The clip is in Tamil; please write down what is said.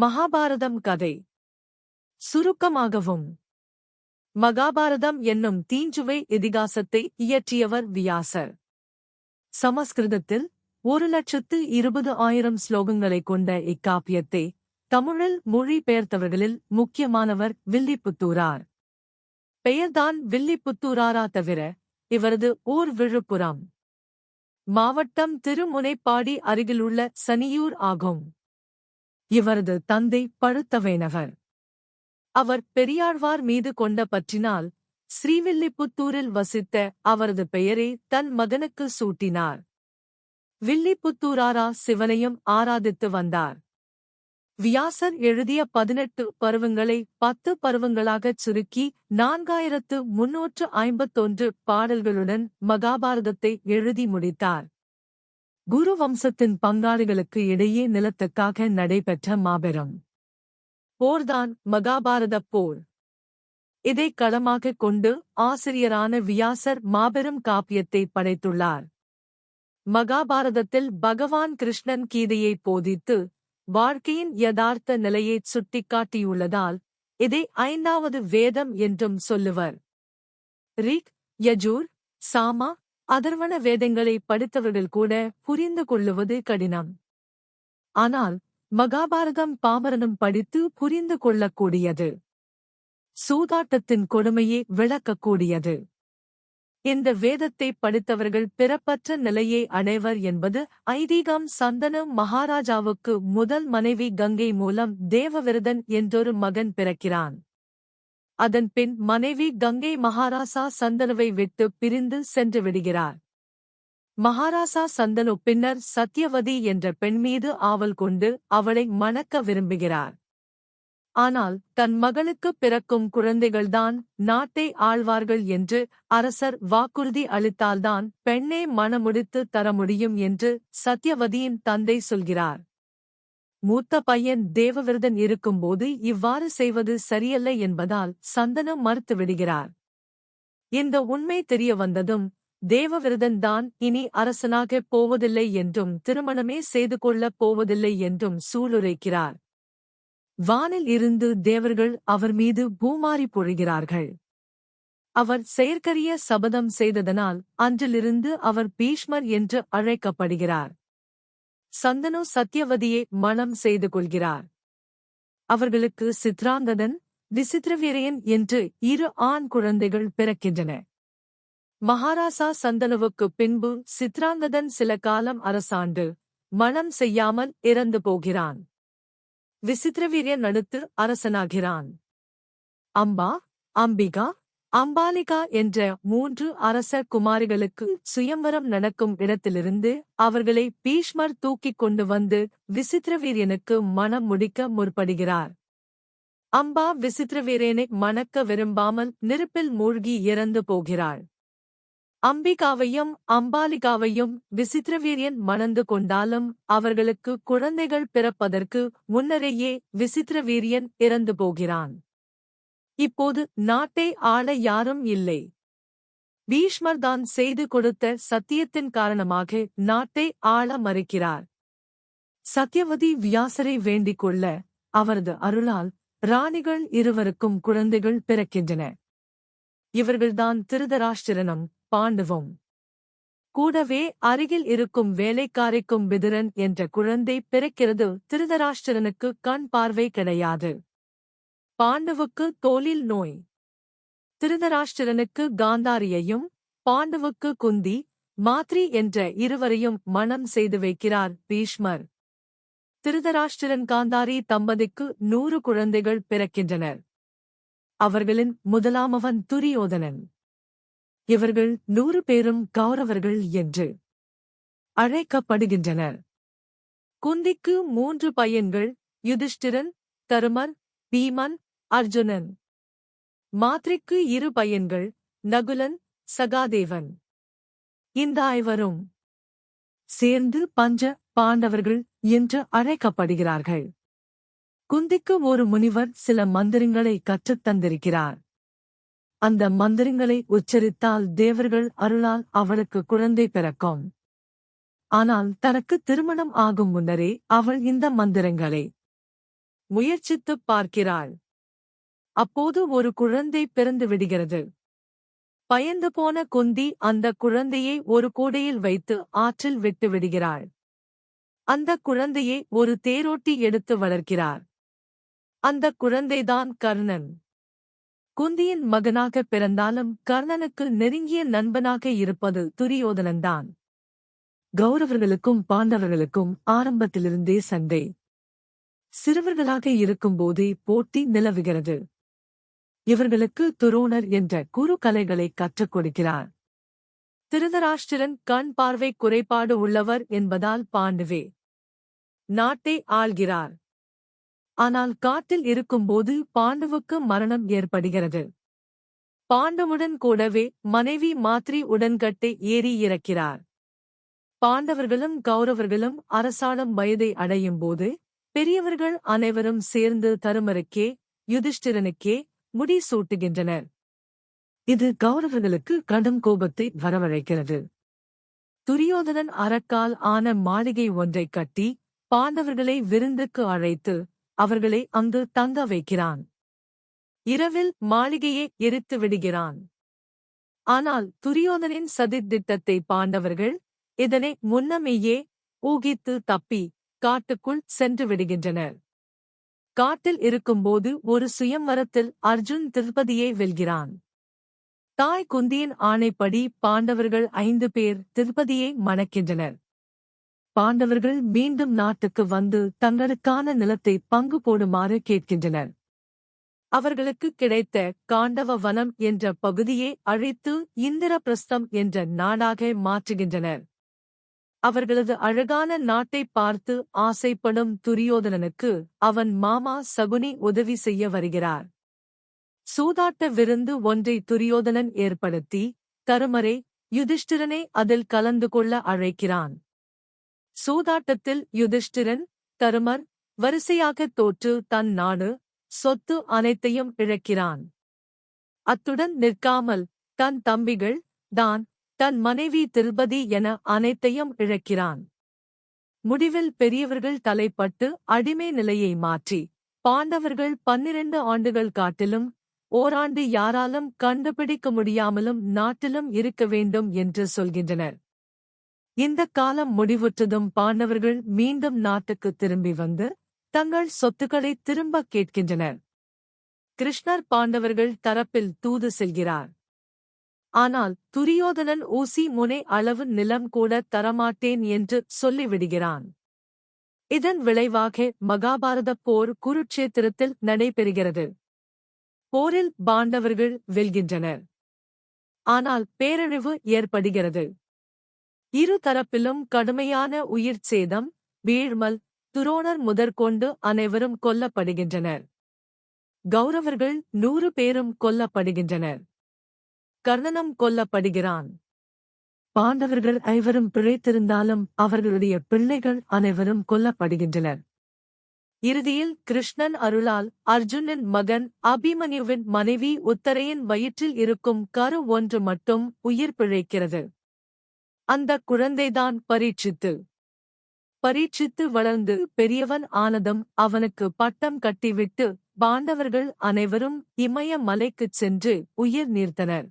மகாபாரதம் கதை. சுருக்கமாகவும். மகாபாரதம் என்னும் தீஞ்சுவை இதிகாசத்தை இயற்றியவர் வியாசர். சமஸ்கிருதத்தில் ஒரு லட்சத்து இருபது ஆயிரம் ஸ்லோகங்களைக் கொண்ட இக்காப்பியத்தை தமிழில் மொழிபெயர்த்தவர்களில் முக்கியமானவர் வில்லிபுத்தூரார். பெயர்தான் வில்லிபுத்தூராரா தவிர இவரது ஊர் விழுப்புரம். மாவட்டம் திருமுனைப்பாடி அருகிலுள்ள சனியூர் ஆகும். இவரது தந்தை பழுத்தவேனகர் அவர் பெரியாழ்வார் மீது கொண்ட பற்றினால் ஸ்ரீவில்லிபுத்தூரில் வசித்த அவரது பெயரை தன் மகனுக்கு சூட்டினார். வில்லிபுத்தூராரா சிவனையும் ஆராதித்து வந்தார். வியாசர் எழுதிய பதினெட்டு பருவங்களை பத்து பருவங்களாகச் சுருக்கி நான்காயிரத்து முன்னூற்று ஐம்பத்தொன்று பாடல்களுடன் மகாபாரதத்தை எழுதி முடித்தார். குரு வம்சத்தின் பங்காளிகளுக்கு இடையே நிலத்துக்காக நடைபெற்ற மாபெரும் போர்தான் மகாபாரதப் போர். இதை களமாகக் கொண்டு ஆசிரியரான வியாசர் மாபெரும் காப்பியத்தை படைத்துள்ளார். மகாபாரதத்தில் பகவான் கிருஷ்ணன் கீதையை போதித்து வாழ்க்கையின் யதார்த்த நிலையைச் சுட்டிக்காட்டியுள்ளதால் இதை ஐந்தாவது வேதம் என்றும் சொல்லுவர். ரிக் யஜூர் சாமா அதர்வன வேதங்களை படித்தவர்கள் கூட புரிந்து கொள்ளுவது கடினம். ஆனால் மகாபாரதம் பாமரனும் படித்து புரிந்து கொள்ளக்கூடியது. சூதாட்டத்தின் கொடுமையை விளக்கக்கூடியது. இந்த வேதத்தை படித்தவர்கள் பிறப்பற்ற நிலையை அடைவர் என்பது ஐதீகம் சந்தனு மகாராஜாவுக்கு முதல் மனைவி கங்கை மூலம் தேவவிரதன் என்றொரு மகன் பிறக்கிறான். அதன்பின் மனைவி கங்கை மகாராசா சந்தனுவை விட்டு பிரிந்து சென்று விடுகிறார். மகாராசா சந்தனு பின்னர் சத்யவதி என்ற பெண் மீது ஆவல் கொண்டு அவளை மணக்க விரும்புகிறார். ஆனால் தன் மகனுக்கு பிறக்கும் குழந்தைகள்தான் நாட்டை ஆழ்வார்கள் என்று அரசர் வாக்குறுதி அளித்தால்தான் பெண்ணே மணமுடித்து தர முடியும் என்று சத்யவதியின் தந்தை சொல்கிறார். மூத்த பையன் தேவவிரதன் இருக்கும்போது இவ்வாறு செய்வது சரியல்ல என்பதால் சந்தனம் மறுத்து விடுகிறார் இந்த உண்மை தெரிய வந்ததும் தேவவிரதன் தான் இனி அரசனாகப் போவதில்லை என்றும் திருமணமே செய்து கொள்ளப் போவதில்லை என்றும் சூளுரைக்கிறார். வானில் இருந்து தேவர்கள் அவர் மீது பூமாரி பொழிகிறார்கள். அவர் செயற்கரிய சபதம் செய்ததனால் அன்றிலிருந்து அவர் பீஷ்மர் என்று அழைக்கப்படுகிறார். சந்தனு சத்யவதியை மணம் செய்து கொள்கிறார். அவர்களுக்கு சித்ராங்கதன் விசித்திரவீரையன் என்று இரு ஆண் குழந்தைகள் பிறக்கின்றன. மகாராசா சந்தனுவுக்கு பின்பு சித்ராங்கதன் சில காலம் அரசாண்டு மணம் செய்யாமல் இறந்து போகிறான். விசித்திரவீரியன் அடுத்து அரசனாகிறான். அம்பா அம்பிகா அம்பாலிகா என்ற மூன்று அரச குமாரிகளுக்கு சுயம்வரம் நடக்கும் இடத்திலிருந்து அவர்களை பீஷ்மர் தூக்கிக் கொண்டு வந்து விசித்திரவீரியனுக்கு மனம் முடிக்க முற்படுகிறார். அம்பா விசித்திரவீரியனை மணக்க விரும்பாமல் நெருப்பில் மூழ்கி இறந்து போகிறாள். அம்பிகாவையும் அம்பாலிகாவையும் விசித்திரவீரியன் மணந்து கொண்டாலும் அவர்களுக்கு குழந்தைகள் பிறப்பதற்கு முன்னரேயே விசித்திரவீரியன் இறந்து போகிறான். இப்போது நாட்டை ஆள யாரும் இல்லை. பீஷ்மர்தான் செய்து கொடுத்த சத்தியத்தின் காரணமாக நாட்டை ஆள மறுக்கிறார். சத்யவதி வியாசரை வேண்டிக் கொள்ள அவரது அருளால் ராணிகள் இருவருக்கும் குழந்தைகள் பிறக்கின்றன. இவர்கள்தான் திருதராஷ்டிரனும் பாண்டவும். கூடவே அருகில் இருக்கும் வேலைக்காரிக்கும் விதுரன் என்ற குழந்தை பிறக்கிறது திருதராஷ்டிரனுக்கு கண் பார்வை கிடையாது. பாண்டவுக்கு தோலில் நோய். திருதராஷ்டிரனுக்கு காந்தாரியையும் பாண்டவுக்கு குந்தி மாத்ரி என்ற இருவரையும் மணம் செய்து வைக்கிறார் பீஷ்மர். திருதராஷ்டிரன் காந்தாரி தம்பதிக்கு நூறு குழந்தைகள் பிறக்கின்றனர். அவர்களின் முதலாமவன் துரியோதனன். இவர்கள் நூறு பேரும் கௌரவர்கள் என்று அழைக்கப்படுகின்றனர். குந்திக்கு மூன்று பையன்கள் யுதிஷ்டிரன் தருமன் பீமன் அர்ஜுனன். மாத்ரிக்கு இரு பையன்கள் நகுலன் சகாதேவன். இந்த ஐவரும் சேர்ந்து பஞ்ச பாண்டவர்கள் என்று அழைக்கப்படுகிறார்கள். குந்திக்கு ஒரு முனிவர் சில மந்திரங்களை கற்றுத் தந்திருக்கிறார். அந்த மந்திரங்களை உச்சரித்தால் தேவர்கள் அருளால் அவளுக்கு குழந்தை பிறக்கும். ஆனால் தனக்கு திருமணம் ஆகும் முன்னரே அவள் இந்த மந்திரங்களை முயற்சித்துப் பார்க்கிறாள். அப்போது ஒரு குழந்தை பிறந்து விடுகிறது. பயந்து போன குந்தி அந்த குழந்தையை ஒரு கூடையில் வைத்து ஆற்றில் விட்டு விடுகிறாள். அந்த குழந்தையை ஒரு தேரோட்டி எடுத்து வளர்க்கிறார். அந்த குழந்தைதான் கர்ணன். குந்தியின் மகனாக பிறந்தாலும் கர்ணனுக்கு நெருங்கிய நண்பனாக இருப்பது துரியோதனன்தான். கௌரவர்களுக்கும் பாண்டவர்களுக்கும் ஆரம்பத்திலிருந்தே சண்டை. சிறுவர்களாக இருக்கும்போதே போட்டி நிலவுகிறது. இவர்களுக்கு துரோணர் என்ற குறுகலைகளை கற்றுக் கொடுக்கிறார். திருதராஷ்டிரன் கண் பார்வை குறைபாடு உள்ளவர் என்பதால் பாண்டுவே. நாட்டை ஆள்கிறார். ஆனால் காட்டில் இருக்கும்போது பாண்டுவுக்கு மரணம் ஏற்படுகிறது. பாண்டவுடன் கூடவே மனைவி மாத்ரி உடன்கட்டை ஏறி இறக்கிறார். பாண்டவர்களும் கௌரவர்களும் அரசாளும் வயதை அடையும் போது பெரியவர்கள் அனைவரும் சேர்ந்து தருமருக்கே யுதிஷ்டிரனுக்கே முடி சூட்டுகின்றனர் இது கௌரவர்களுக்கு கடும் கோபத்தை வரவழைக்கிறது. துரியோதனன் அறக்கால் ஆன மாளிகை ஒன்றைக் கட்டி பாண்டவர்களை விருந்துக்கு அழைத்து அவர்களை அங்கு தங்க வைக்கிறான். இரவில் மாளிகையை எரித்து விடுகிறான். ஆனால் துரியோதனின் சதித்திட்டத்தை பாண்டவர்கள் இதனை முன்னமேயே ஊகித்து தப்பி காட்டுக்குள் சென்று விடுகின்றனர். காட்டில் இருக்கும்போது ஒரு சுயம்வரத்தில் அர்ஜுன் திருப்பதியை வெல்கிறான். தாய் குந்தியின் ஆணைப்படி பாண்டவர்கள் ஐந்து பேர் திருப்பதியை மணக்கின்றனர். பாண்டவர்கள் மீண்டும் நாட்டுக்கு வந்து தங்களுக்கான நிலத்தை பங்கு போடுமாறு கேட்கின்றனர். அவர்களுக்கு கிடைத்த காண்டவ வனம் என்ற பகுதியை அழித்து இந்திரபிரஸ்தம் என்ற நாடாக மாற்றுகின்றனர். அவர்களது அழகான நாட்டை பார்த்து ஆசைப்படும் துரியோதனனுக்கு அவன் மாமா சகுனி உதவி செய்ய வருகிறார். சூதாட்ட விருந்து ஒன்றை துரியோதனன் ஏற்படுத்தி தருமரை யுதிஷ்டிரனை அதில் கலந்து கொள்ள அழைக்கிறான். சூதாட்டத்தில் யுதிஷ்டிரன் தருமர் வரிசையாக தோற்று தன் நாடு சொத்து அனைத்தையும் இழக்கிறான். அத்துடன் நிற்காமல் தன் தம்பிகள் தான் தன் மனைவி திருபதி என அனைத்தையும் இழக்கிறான். முடிவில் பெரியவர்கள் தலைப்பட்டு அடிமை நிலையை மாற்றி பாண்டவர்கள் பன்னிரண்டு ஆண்டுகள் காட்டிலும் ஓராண்டு யாராலும் கண்டுபிடிக்க முடியாமலும் நாட்டிலும் இருக்க வேண்டும் என்று சொல்கின்றனர். இந்த காலம் முடிவுற்றதும் பாண்டவர்கள் மீண்டும் நாட்டுக்கு திரும்பி வந்து தங்கள் சொத்துக்களை திரும்ப கேட்கின்றனர். கிருஷ்ணர் பாண்டவர்கள் தரப்பில் தூது செல்கிறார். ஆனால் துரியோதனன் ஊசி முனை அளவு நிலம் கூட தரமாட்டேன் என்று சொல்லிவிடுகிறான். இதன் விளைவாக மகாபாரத போர் குருட்சேத்திரத்தில் நடைபெறுகிறது. போரில் பாண்டவர்கள் வெல்கின்றனர். ஆனால் பேரழிவு ஏற்படுகிறது. இரு தரப்பிலும் கடுமையான உயிர் சேதம் வீழ்மல் துரோணர் முதற்கொண்டு அனைவரும் கொல்லப்படுகின்றனர். கௌரவர்கள் நூறு பேரும் கொல்லப்படுகின்றனர். கர்ணனும் கொல்லப்படுகிறான். பாண்டவர்கள் ஐவரும் பிழைத்திருந்தாலும் அவர்களுடைய பிள்ளைகள் அனைவரும் கொல்லப்படுகின்றனர். இறுதியில் கிருஷ்ணன் அருளால் அர்ஜுனன் மகன் அபிமன்யுவின் மனைவி உத்தரையின் வயிற்றில் இருக்கும் கரு ஒன்று மட்டும் உயிர் பிழைக்கிறது. அந்த குழந்தைதான் பரீட்சித்து. பரீட்சித்து வளர்ந்து பெரியவன் ஆனதும் அவனுக்கு பட்டம் கட்டிவிட்டு பாண்டவர்கள் அனைவரும் இமய மலைக்குச் சென்று உயிர் நீர்த்தனர்.